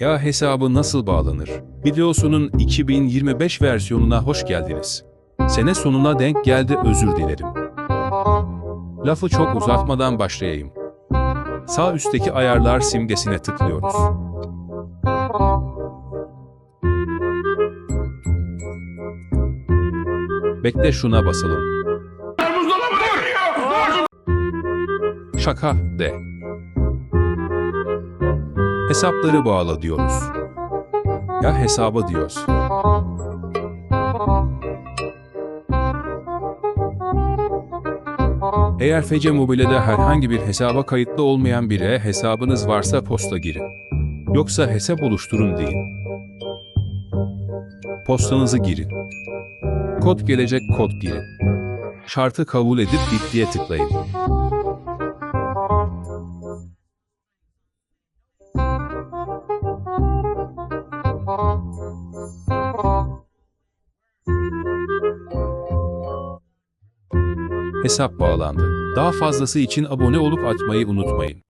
Ya hesabı nasıl bağlanır? Videosunun 2025 versiyonuna hoş geldiniz. Sene sonuna denk geldi özür dilerim. Lafı çok uzatmadan başlayayım. Sağ üstteki ayarlar simgesine tıklıyoruz. Bekle şuna basalım. Şaka de. Hesapları bağla diyoruz. Ya hesaba diyoruz. Eğer FC Mobile'de herhangi bir hesaba kayıtlı olmayan biri hesabınız varsa posta girin. Yoksa hesap oluşturun deyin. Postanızı girin. Kod gelecek kod girin. Şartı kabul edip bittiye tıklayın. Hesap bağlandı. Daha fazlası için abone olup açmayı unutmayın.